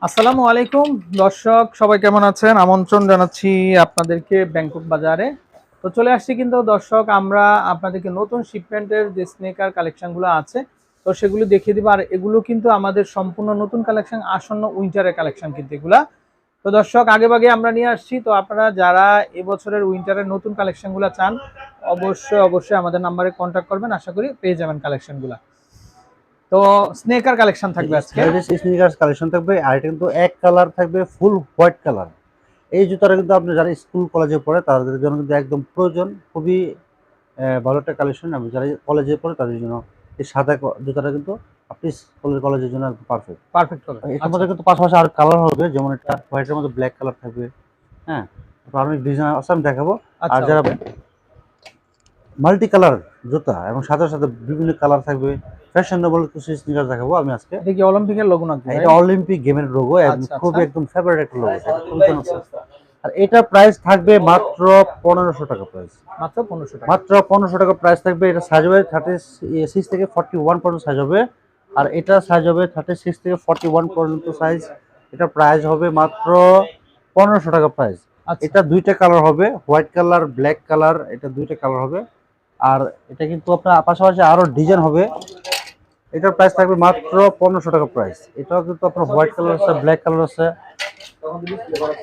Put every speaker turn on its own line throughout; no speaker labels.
আসসালামু আলাইকুম। দর্শক, সবাই কেমন আছেন? আমন্ত্রণ জানাচ্ছি আপনাদেরকে ব্যাংকক বাজারে। তো চলে আসছি কিন্তু, দর্শক, আমরা আপনাদেরকে নতুন শিপমেন্টের যে স্নেকার কালেকশনগুলো আছে, তো সেগুলো দেখিয়ে দিব। আর এগুলো কিন্তু আমাদের সম্পূর্ণ নতুন কালেকশন আসন্ন উইন্টারের কালেকশন কিন্তু এগুলা। তো দর্শক, আগে ভাগে আমরা নিয়ে আসছি। তো আপনারা যারা এবছরের উইন্টারের নতুন কালেকশনগুলো চান, অবশ্যই অবশ্যই আমাদের নাম্বারে কন্ট্যাক্ট করবেন। আশা করি পেয়ে যাবেন কালেকশনগুলো তো স্নেকার কালেকশন থাকবে আজকে।
স্নিকার্স কালেকশন থাকবে আর এটা কিন্তু এক কালার থাকবে ফুল হোয়াইট কালার এই জুতাটা কিন্তু আপনি যারা স্কুল কলেজে পড়ে তাদের জন্য কিন্তু একদম প্রয়োজন। খুবই ভালো একটা কালেকশন এবং যারা কলেজে পড়ে তাদের জন্য এই সাদা জুতাটা কিন্তু আপনি স্কুলের কলেজের জন্য পারফেক্ট
পারফেক্ট হবে
এটার মধ্যে কিন্তু পাশাপাশি আর কালার হবে যেমন একটা হোয়াইটের মধ্যে ব্ল্যাক কালার থাকবে হ্যাঁ? তারপর অনেক ডিজাইন আছে আমি দেখাবো। আর
আচ্ছা
যারা মাল্টি কালার জুতা এবং সাথে সাথে বিভিন্ন কালার থাকবে। ফ্যাশনেবল কিছু স্নিকার দেখাবো আমি আজকে।
এটা কি অলিম্পিকের লোগো নাকি
এটা অলিম্পিক গেমের লোগো খুবই
আচ্ছা।
একদম ফেভারিট একটা লোগো আর এটা প্রাইস থাকবে মাত্র পনেরোশো টাকা প্রাইস
মাত্র পনেরোশো টাকা।
মাত্র পনেরোশো টাকা প্রাইস থাকবে এটা সাইজ হবে থার্টি সিক্স থেকে ফর্টি ওয়ান পর্যন্ত সাইজ হবে। আর এটা সাইজ হবে থার্টি সিক্স থেকে ফর্টি ওয়ান পর্যন্ত সাইজ এটা প্রাইস হবে মাত্র পনেরোশো টাকা প্রাইস
আচ্ছা।
এটা দুইটা কালার হবে হোয়াইট কালার ব্ল্যাক কালার এটা দুইটা কালার হবে। আর এটা কিন্তু আপনার পাশাপাশি আরও ডিজাইন হবে। এটার প্রাইস থাকবে মাত্র পনেরোশো টাকা প্রাইস এটাও কিন্তু আপনার হোয়াইট কালার আছে ব্ল্যাক কালার আছে।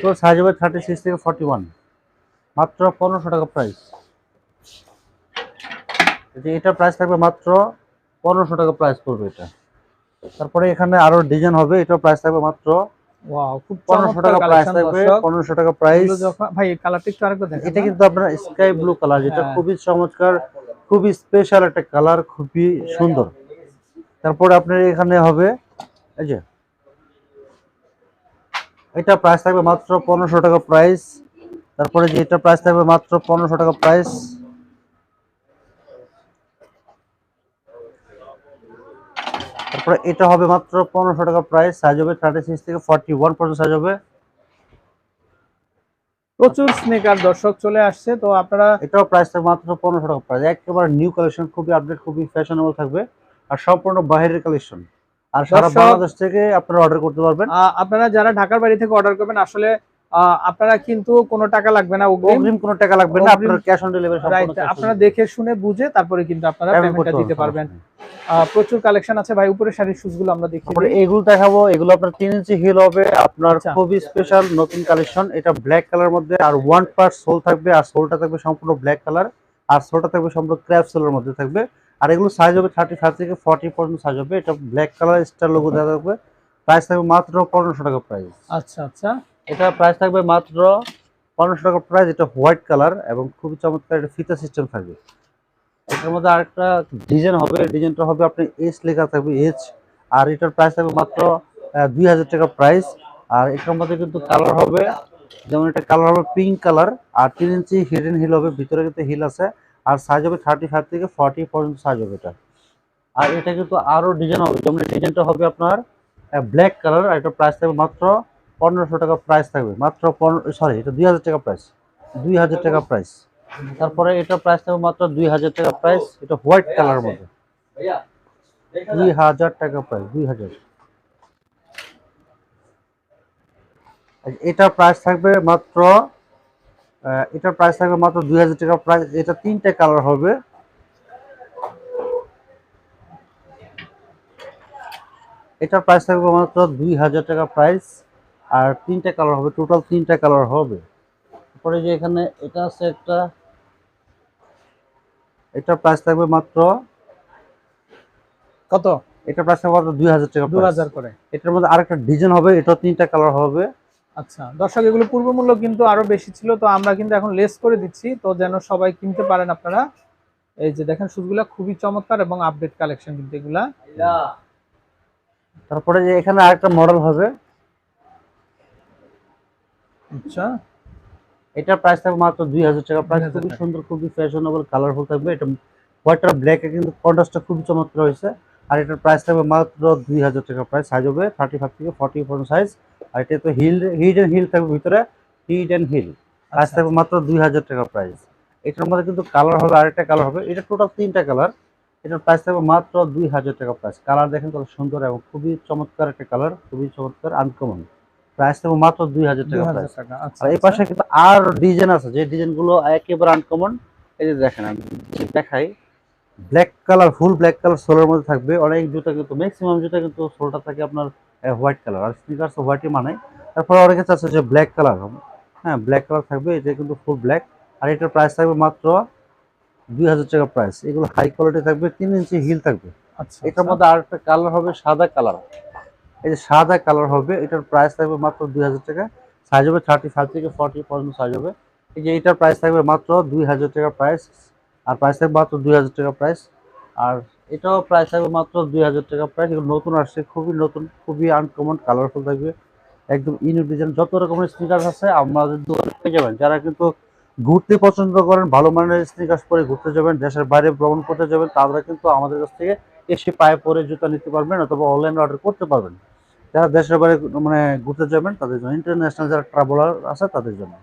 তো সাইজ হবে থার্টি সিক্স থেকে ফর্টি ওয়ান মাত্র পনেরোশো টাকা প্রাইস এটার প্রাইস থাকবে মাত্র পনেরোশো টাকা প্রাইস পড়বে এটা। তারপরে এখানে আরও ডিজাইন হবে, এটার প্রাইস থাকবে মাত্র
ওয়াও খুব
পনেরোশো
চমৎকার
টাকা প্রাইস থাকবে
দর্শক।
পনেরোশো টাকা প্রাইস
ভাই কালারটা একটু আরেকবার দেখেন
এটা কিন্তু আপনার স্কাই ব্লু কালার যেটা
হ্যাঁ।
খুবই চমৎকার খুবই স্পেশাল একটা কালার খুবই সুন্দর। তারপরে আপনার এখানে হবে এই যে এটা প্রাইস থাকবে মাত্র পনেরোশো টাকা প্রাইস তারপরে যে এটা প্রাইস থাকবে মাত্র পনেরোশো টাকা প্রাইস তারপরে এটা হবে মাত্র পনেরোশো টাকা প্রাইস সাইজ হবে থার্টি সিক্স থেকে ফর্টি ওয়ান পর্যন্ত সাইজ হবে।
প্রচুর স্নেকার দর্শক চলে আসছে তো আপনারা
এটাও প্রাইস থাকবে মাত্র পনেরোশো টাকা প্রাইস একেবারে নিউ কালেকশন খুবই আপডেট খুবই ফ্যাশনেবল থাকবে। আর সম্পূর্ণ বাইরের কালেকশন আর সারা বাংলাদেশ থেকে আপনারা অর্ডার করতে পারবেন।
আপনারা যারা ঢাকার বাড়ি থেকে অর্ডার করবেন আসলে আপনারা কিন্তু কোনো টাকা লাগবে না অগ্রিম
কোনো টাকা লাগবে না আপনার ক্যাশ অন ডেলিভারি
রাইট আপনারা দেখে শুনে বুঝে তারপরে কিন্তু আপনারা পেমেন্টটা দিতে পারবেন। প্রচুর কালেকশন আছে ভাই উপরে শাড়ির শুজগুলো আমরা দেখি
এগুলো দেখাবো এগুলো আপনার তিন ইঞ্চি হিল হবে আপনার
আচ্ছা।
খুবই স্পেশাল নতুন কালেকশন এটা ব্ল্যাক কালার মধ্যে আর ওয়ান পার্ট সোল থাকবে আর সোলটা থাকবে সম্পূর্ণ ব্ল্যাক কালার আর সোলটা থাকবে সম্পূর্ণ ক্র্যাপ সোলের মধ্যে থাকবে। আর এগুলো সাইজ হবে থার্টি ফাইভ থেকে ফর্টি পর্যন্ত সাইজ হবে এটা ব্ল্যাক কালার স্টার লোগো দেওয়া থাকবে। প্রাইস থাকবে মাত্র পনেরোশো টাকা প্রাইস
আচ্ছা আচ্ছা।
এটা প্রাইস থাকবে মাত্র পনেরোশো টাকার প্রাইস এটা হোয়াইট কালার এবং খুবই চমৎকার একটা ফিতা সিস্টেম থাকবে। এটার মধ্যে আরেকটা ডিজাইন হবে ডিজাইনটা হবে আপনি এইচ লেখা থাকবে এইচ আর এটার প্রাইস থাকবে মাত্র দুই হাজার টাকা প্রাইস আর এটার মধ্যে কিন্তু কালার হবে, যেমন এটা কালার হবে পিঙ্ক কালার আর তিন ইঞ্চি হিডেন হিল হবে, ভিতরে কিন্তু হিল আছে, আর সাইজ হবে থার্টি ফাইভ থেকে ফর্টি পর্যন্ত সাইজ হবে এটা। আর এটা কিন্তু আরও ডিজাইন হবে, যেমন ডিজাইনটা হবে আপনার ব্ল্যাক কালার আর এটার প্রাইস থাকবে মাত্র পনেরোশো টাকা প্রাইস থাকবে। মাত্র সরি এটা দুই হাজার টাকা প্রাইস দুই হাজার টাকা প্রাইস তারপরে এটা প্রাইস থাকবে মাত্র দুই হাজার টাকা প্রাইস এটা হোয়াইট কালার মধ্যে। দুই হাজার টাকা প্রাইস দুই হাজার। এটা প্রাইস থাকবে মাত্র এটার প্রাইস থাকবে মাত্র দুই হাজার টাকা প্রাইস এটা তিনটে কালার হবে। এটার প্রাইস থাকবে মাত্র দুই হাজার টাকা প্রাইস আর তিনটা কালার হবে টোটাল তিনটা কালার হবে। তারপরে যে এখানে এটা আছে একটা এটা প্রাইস থাকবে মাত্র
কত?
এটা প্রাইস থাকবে মাত্র দুই হাজার টাকা
দু। হাজার করে।
এটার মধ্যে আরেকটা ডিজাইন হবে এটা তিনটা কালার হবে।
আচ্ছা দর্শক এগুলো পূর্ব মূল্য কিন্তু আরও বেশি ছিল তো আমরা কিন্তু এখন লেস করে দিচ্ছি। তো যেন সবাই কিনতে পারেন আপনারা। এই যে দেখেন শুজগুলা খুবই চমৎকার এবং আপডেট কালেকশন কিন্তু এগুলা।
তারপরে যে এখানে আরেকটা মডেল হবে
আচ্ছা।
এটার প্রাইস থাকবে মাত্র দুই হাজার টাকা। প্রাইস
2000
খুবই সুন্দর খুবই ফ্যাশনেবল কালারফুল থাকবে। এটা হোয়াইট আর ব্ল্যাক কিন্তু কন্ট্রাস্টটা খুবই চমৎকার হয়েছে। আর এটার প্রাইস থাকবে মাত্র দুই হাজার টাকা। প্রাইস সাইজ হবে থার্টি ফাইভ থেকে ফর্টি পর্যন্ত সাইজ আর এটা তো হিল হিড অ্যান্ড হিল থাকবে ভিতরে। হিড অ্যান্ড হিল প্রাইস থাকবে মাত্র দুই হাজার টাকা প্রাইস এটার মধ্যে কিন্তু কালার হবে আরেকটা কালার হবে। এটা টোটাল তিনটা কালার এটার প্রাইস থাকবে মাত্র দুই হাজার টাকা প্রাইস কালার দেখেন কত সুন্দর এবং খুবই চমৎকার একটা কালার খুবই চমৎকার আনকমন প্রাইস থাকবে মাত্র দুই হাজার টাকা প্রাইস
আচ্ছা
আর এই পাশে কিন্তু আর ডিজাইন আছে যে ডিজাইনগুলো একেবারে আনকমন এই যে দেখেন আমি দেখাই। Black colour full black colour সোলের মধ্যে থাকবে। অনেক জুতা কিন্তু ম্যাক্সিমাম জুতা কিন্তু সোলটা থাকে আপনার হোয়াইট কালার আর স্নিকার্স হোয়াইটই মানে। তারপরে অনেকে চাচ্ছে যে ব্ল্যাক কালার হ্যাঁ ব্ল্যাক কালার থাকবে এটা কিন্তু ফুল ব্ল্যাক আর এটার প্রাইস থাকবে মাত্র দুই হাজার টাকা প্রাইস এগুলো হাই কোয়ালিটি থাকবে তিন ইঞ্চি হিল থাকবে।
আচ্ছা
এটার মধ্যে আরেকটা কালার হবে সাদা কালার এই যে সাদা কালার হবে, এটার প্রাইস থাকবে মাত্র দুই হাজার টাকা। সাইজ হবে থার্টি ফাইভ থেকে ফর্টি পর্যন্ত সাইজ হবে। এই যে এটার প্রাইস থাকবে মাত্র দুই হাজার টাকা প্রাইস আর প্রাইস থাকবে মাত্র দুই হাজার টাকা প্রাইস আর এটাও প্রাইস থাকবে মাত্র দুই হাজার টাকা প্রাইস এগুলো নতুন আসছে, খুবই নতুন, খুবই আনকমন কালারফুল থাকবে। একদম ইউনিক ডিজাইন যত রকমের স্নিকার আছে, আমাদের দোকানে পেয়ে যাবেন। যারা কিন্তু ঘুরতে পছন্দ করেন, ভালো মানের স্নিকার্স পরে ঘুরতে যাবেন, দেশের বাইরে ভ্রমণ করতে যাবেন, তারা কিন্তু আমাদের কাছ থেকে এসে পায়ে পরে জুতা নিতে পারবেন অথবা অনলাইনে অর্ডার করতে পারবেন। যারা দেশের বাইরে মানে ঘুরতে যাবেন তাদের জন্য ইন্টারন্যাশনাল যারা ট্রাভেলার আছে তাদের জন্য।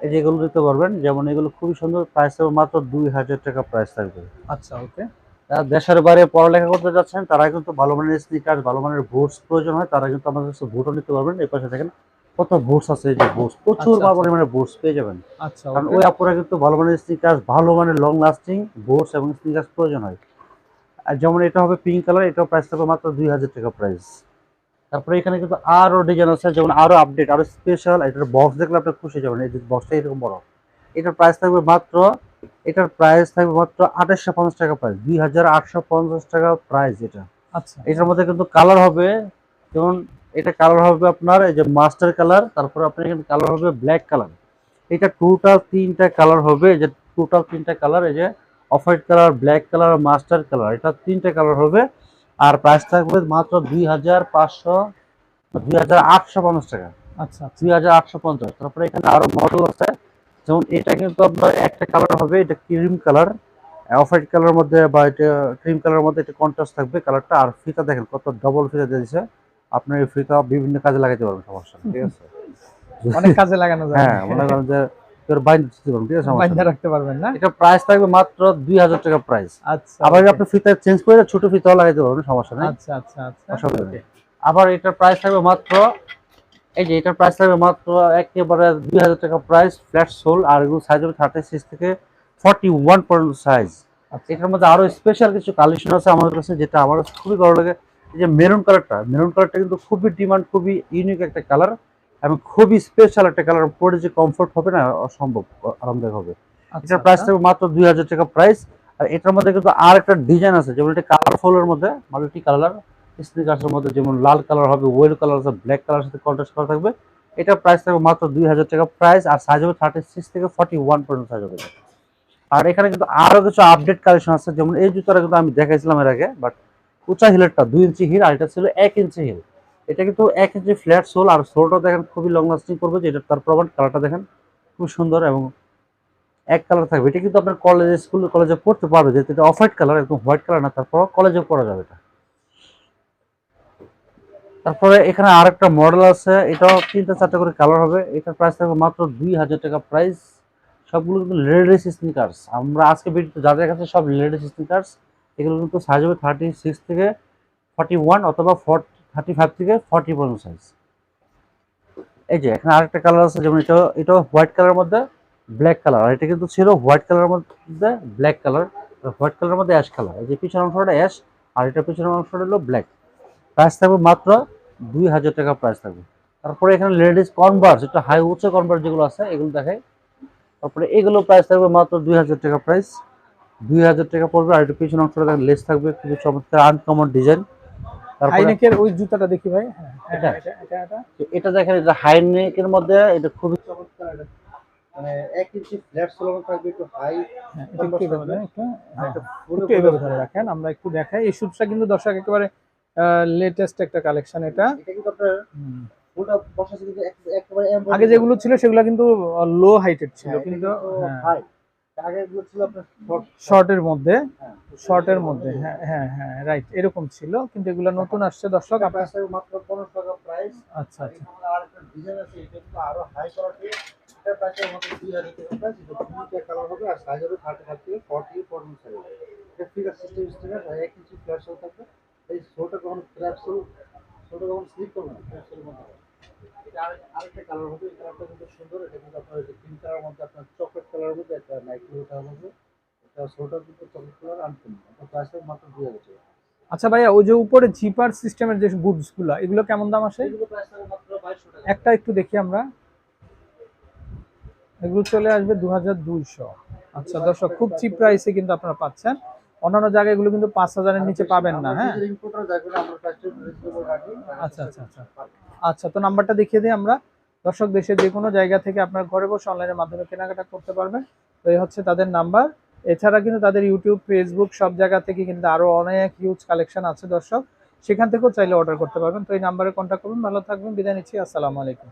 এই যে এগুলো নিতে পারবেন যেমন এগুলো খুবই সুন্দর প্রাইস থাকবে মাত্র দুই হাজার টাকা প্রাইস থাকবে।
আচ্ছা ওকে
যারা দেশের বাইরে পড়ালেখা করতে যাচ্ছেন তারা কিন্তু ভালো মানের স্নিকার ভালো মানের বুটস প্রয়োজন হয় তারা কিন্তু আমাদের কাছে বুটও নিতে পারবেন। এই পাশে দেখেন কত বুটস আছে এই যে বুটস প্রচুর
ভালো আচ্ছা।
পরিমাণে বুটস পেয়ে যাবেন।
আচ্ছা
কারণ ওই আপনারা কিন্তু ভালো মানের স্নিকার্স ভালো মানের লং লাস্টিং বুটস এবং স্নিকার্স প্রয়োজন হয়। আর যেমন এটা হবে পিঙ্ক কালার এটাও প্রাইস থাকবে মাত্র দুই হাজার টাকা প্রাইস তারপরে এখানে কিন্তু আরও ডিজাইন আছে যেমন আরও আপডেট আরও স্পেশাল এটার বক্স দেখলে আপনি খুশি যাবেন। এই বক্সটা এরকম বড়। এটার প্রাইস থাকবে মাত্র এটার প্রাইস থাকবে মাত্র আঠাশশো পঞ্চাশ টাকা প্রাইস দুই হাজার আটশো পঞ্চাশ টাকা প্রাইস এটা।
আচ্ছা।
এটার মধ্যে কিন্তু কালার হবে যেমন এটা কালার হবে আপনার এই যে মাস্টার কালার তারপরে আপনার এখানে কালার হবে ব্ল্যাক কালার এটা টোটাল তিনটা কালার হবে এই যে টোটাল তিনটা কালার এই যে off white colour black colour master colour এটা তিনটা কালার হবে। আর প্রাইস থাকবে মাত্র দুই হাজার পাঁচশো দুই হাজার আটশো পঞ্চাশ টাকা।
আচ্ছা আচ্ছা।
দুই হাজার আটশো পঞ্চাশ। তারপরে এখানে আরও মডেল আছে। যেমন এটা কিন্তু আপনার একটা কালার হবে এটা ক্রিম কালার অফ হোয়াইট কালারের মধ্যে বা এটা ক্রিম কালারের মধ্যে এটা কন্ট্রাস্ট থাকবে। কালারটা আর ফিতা দেখেন কত ডবল ফিতা দিয়েছে আপনার এই ফিতা বিভিন্ন কাজে লাগাতে পারবেন সমস্যা ঠিক আছে?
অনেক কাজে লাগানো যায়।
হ্যাঁ মনে করেন যে তোর বাইন্ড দিতে পারবেন ঠিক আছে? সমস্যা
বাইন্ধা
নেই।
রাখতে পারবেন না?
এটা প্রাইস থাকবে মাত্র দুই হাজার টাকা প্রাইস
আচ্ছা
আবার আপনি ফিতা চেঞ্জ করে ছোট ফিতাও লাগাতে পারবেন সমস্যা নেই।
আচ্ছা আচ্ছা আচ্ছা।
আবার এটার প্রাইস থাকবে মাত্র এই যে এটার প্রাইস থাকবে মাত্র একেবারে দুই হাজার টাকা প্রাইস ফ্ল্যাট সোল আর এগুলো সাইজ হবে থার্টি সিক্স থেকে ফর্টি ওয়ান পর্যন্ত সাইজ এটার মধ্যে আরও স্পেশাল কিছু কালেকশন আছে আমাদের কাছে যেটা আমার খুবই ভালো লাগে। এই যে মেরুন কালারটা মেরুন কালারটা কিন্তু খুবই ডিমান্ড খুবই ইউনিক একটা কালার এবং খুবই স্পেশাল একটা কালার পরে যে কমফোর্ট হবে না অসম্ভব আরামদায়ক হবে।
আচ্ছা
এটার প্রাইস থাকবে মাত্র দুই হাজার টাকা প্রাইস আর এটার মধ্যে কিন্তু আর একটা ডিজাইন আছে যেমন এটা কালারফুলের মধ্যে মাল্টি কালার স্নিকার্সের মধ্যে যেমন লাল কালার হবে ওয়েল কালার আছে ব্ল্যাক কালার সাথে কন্ট্রাস্ট করা থাকবে। এটা প্রাইস থাকবে মাত্র দুই হাজার টাকা প্রাইস আর সাইজ হবে থার্টি সিক্স থেকে ফর্টি ওয়ান পর্যন্ত সাইজ হবে। আর এখানে কিন্তু আরও কিছু আপডেট কালেকশন আছে যেমন এই জুতাটা কিন্তু আমি দেখাইছিলাম এর আগে বাট উঁচা হিলেরটা দুই ইঞ্চি হিল আর এটা ছিল এক ইঞ্চি হিল এটা কিন্তু এক ইঞ্চি ফ্ল্যাট সোল আর সোলটা দেখেন খুবই লং লাস্টিং করবে, যেটা তার প্রমাণ কালারটা দেখেন খুব সুন্দর এবং এক কালার থাকবে। এটা কিন্তু আপনার কলেজে স্কুল কলেজে পড়তে পারবে, যেহেতু এটা অফ হোয়াইট কালার একদম হোয়াইট কালার না তারপর কলেজে পড়া যাবে এটা। তারপরে এখানে আর একটা মডেল আছে, এটাও তিনটা চারটা করে কালার হবে। এটার প্রাইস থাকবে মাত্র দুই হাজার টাকা প্রাইস সবগুলো কিন্তু লেডিস স্নিকার্স আমরা আজকে ভিডিওতে যাদের কাছে সব লেডিস স্নিকার্স এগুলো কিন্তু সাইজ হবে থার্টি সিক্স থেকে ফর্টি ওয়ান অথবা থার্টি ফাইভ থেকে ফর্টি পর্যন্ত সাইজ এই যে, এখানে আরেকটা কালার আছে, যেমন এটা এটা হোয়াইট কালারের মধ্যে ব্ল্যাক কালার আর এটা কিন্তু ছিল হোয়াইট কালারের মধ্যে ব্ল্যাক কালার হোয়াইট কালারের মধ্যে অ্যাশ কালার এই যে, পিছনের অংশটা অ্যাশ আর এটা পিছনের অংশটা হলো ব্ল্যাক প্রাইস থাকবে মাত্র দুই হাজার টাকা প্রাইস থাকবে। তারপরে এখানে লেডিস কনভার্স এটা হাই উচ্চ কনভার্স যেগুলো আছে, এগুলো দেখাই। তারপরে এগুলো প্রাইস থাকবে মাত্র দুই হাজার টাকা প্রাইস দুই হাজার টাকা পড়বে, আর এটা পিছনের অংশটা দেখেন লেস থাকবে, খুবই চমৎকার আনকমন ডিজাইন
হাইনেকের ওই জুতাটা দেখি ভাই। হ্যাঁ হ্যাঁ,
এটা?
এটা এটা এটা।
এটা দেখেন এটা হাই নেকের মধ্যে এটা খুবই চমৎকার এটা মানে এক ইঞ্চি ফ্ল্যাট সোলানো থাকবে একটু হাই
হ্যাঁ, একটু এভাবে ধরে রাখেন আমরা একটু দেখাই। এই শুটটা কিন্তু দর্শক একেবারে লেটেস্ট একটা কালেকশন এটা।
কিন্তু আপনার
আগে যেগুলো ছিল সেগুলো কিন্তু লো হাইটের ছিল কিন্তু
হাই আগে এগুলো আপনার
শর্টের মধ্যে?
হ্যাঁ।
শর্টের মধ্যে হ্যাঁ হ্যাঁ হ্যাঁ রাইট এরকম ছিল কিন্তু এগুলো নতুন আসছে দর্শক আচ্ছা আচ্ছা।
এই শোটা কখন ক্র্যাপসুল শোটা কখন স্লিপ করবে ক্র্যাপসুলের মধ্যে। আরেকটা কালার হবে এই কালারটা কিন্তু সুন্দর এটা কিন্তু আপনার যে গ্রিন কালারের মধ্যে আপনার চকলেট কালারের মধ্যে একটা নাইকি ওটা হবে। এটা শোটা কিন্তু চকলেট কালার আনতেন আপনার প্রাইস মাত্র দুই হাজার টাকা।
আচ্ছা ভাইয়া ওই যে উপরে জিপার সিস্টেমের যে বুটসগুলা এগুলো কেমন দাম আসে? একটা একটু দেখি আমরা। এগুলো চলে আসবে দু হাজার দুইশো। আচ্ছা দর্শক খুব চিপ প্রাইসে কিন্তু আপনারা পাচ্ছেন। অন্যান্য জায়গায় এগুলো কিন্তু পাঁচ হাজারের নিচে পাবেন না হ্যাঁ?
রাখি
আচ্ছা, আচ্ছা, আচ্ছা। আচ্ছা তো নাম্বারটা দেখিয়ে দিই আমরা। দর্শক দেশের যে কোনো জায়গা থেকে আপনার ঘরে বসে অনলাইনের মাধ্যমে কেনাকাটা করতে পারবেন। তো এই হচ্ছে তাদের নাম্বার। এছাড়া কিন্তু তাদের ইউটিউব ফেসবুক সব জায়গা থেকে কিন্তু আরও অনেক হিউজ কালেকশন আছে দর্শক। সেখান থেকেও চাইলে অর্ডার করতে পারবেন। তো এই নাম্বারে কন্ট্যাক্ট করুন। ভালো থাকবেন। বিদায় নিচ্ছি। আসসালামু আলাইকুম।